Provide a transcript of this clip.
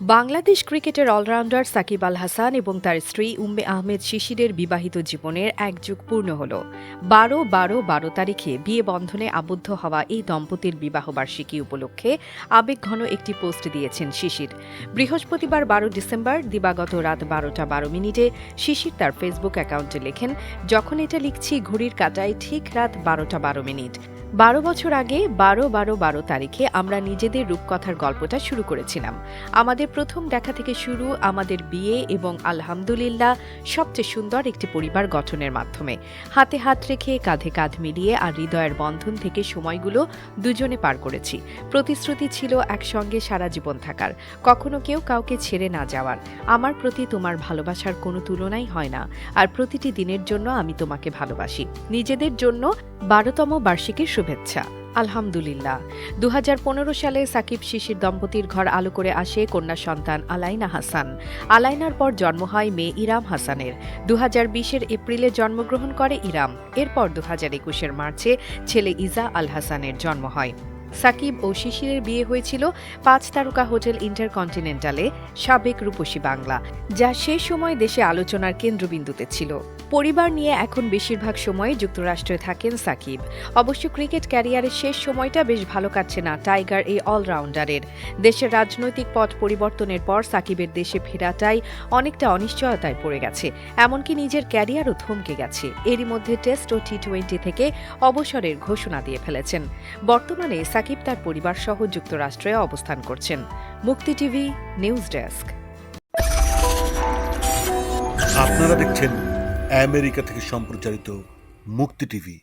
বাংলাদেশ ক্রিকেটের অলরাউন্ডার সাকিব আল হাসান এবং তার স্ত্রী উম্মে আহমেদ শিশিরের বিবাহিত জীবনের এক যুগ পূর্ণ হল। বারো বারো বারো তারিখে বিয়ে বন্ধনে আবদ্ধ হওয়া এই দম্পতির বিবাহবার্ষিকী উপলক্ষে আবেগঘন একটি পোস্ট দিয়েছেন শিশির। বৃহস্পতিবার বারো ডিসেম্বর, দিবাগত রাত বারোটা বারো মিনিটে শিশির তার ফেসবুক অ্যাকাউন্টে লেখেন, যখন এটা লিখছি, ঘড়ির কাটায় ঠিক রাত বারোটা বারো মিনিট। বারো বছর আগে বারো বারো বারো তারিখে আমরা নিজেদের রূপকথার গল্পটা শুরু করেছিলাম। আমাদের প্রথম দেখা থেকে শুরু আমাদের বিয়ে এবং আলহামদুলিল্লাহ সবচেয়ে সুন্দর একটি পরিবার গঠনের মাধ্যমে। হাতে হাত রেখে কাঁধে কাঁধ মিলিয়ে আর হৃদয়ের বন্ধন থেকে সময়গুলো দুজনে পার করেছি। প্রতিশ্রুতি ছিল একসঙ্গে সারা জীবন থাকার। কখনো কেউ কাউকে ছেড়ে না যাওয়ার। আমার প্রতি তোমার ভালোবাসার কোনো তুলনাই হয় না। আর প্রতিটি দিনের জন্য আমি তোমাকে ভালোবাসি। নিজেদের জন্য বারোতম বার্ষিকীর শুভেচ্ছা। আলহামদুলিল্লাহ। দু হাজার পনেরো সালে সাকিব শিশির দম্পতির ঘর আলো করে আসে কন্যা সন্তান আলাইনা হাসান। আলাইনার পর জন্ম হয় মেয়ে ইরাম হাসানের। দু হাজার বিশের এপ্রিলে জন্মগ্রহণ করে ইরাম। এরপর দু হাজার একুশের মার্চে ছেলে ইজা আল হাসানের জন্ম হয়। সাকিব ও শিশিরের বিয়ে হয়েছিল পাঁচ তারকা হোটেল ইন্টারকন্টিনেন্টালে, সাবেক রূপসী বাংলা, যা সে সময় দেশে আলোচনার কেন্দ্রবিন্দুতে ছিল। পরিবার নিয়ে এখন বেশিরভাগ সময় যুক্তরাষ্ট্রে থাকেন সাকিব। অবশ্য ক্রিকেট ক্যারিয়ারের শেষ সময়টা বেশ ভালো কাটছে না টাইগার এই অলরাউন্ডারের। দেশের রাজনৈতিক পথ পরিবর্তনের পর সাকিবের দেশে ফেরাটাই অনেকটা অনিশ্চয়তায় পড়ে গেছে, এমনকি নিজের ক্যারিয়ারও থমকে গেছে। এরই মধ্যে টেস্ট ও টি টোয়েন্টি থেকে অবসরের ঘোষণা দিয়ে ফেলেছেন। বর্তমানে সাকিব তার পরিবার সহ যুক্তরাষ্ট্রে অবস্থান করছেন। মুক্তি টিভি নিউজ ডেস্ক। আপনারা দেখছেন আমেরিকা থেকে সম্প্রচারিত মুক্তি টিভি।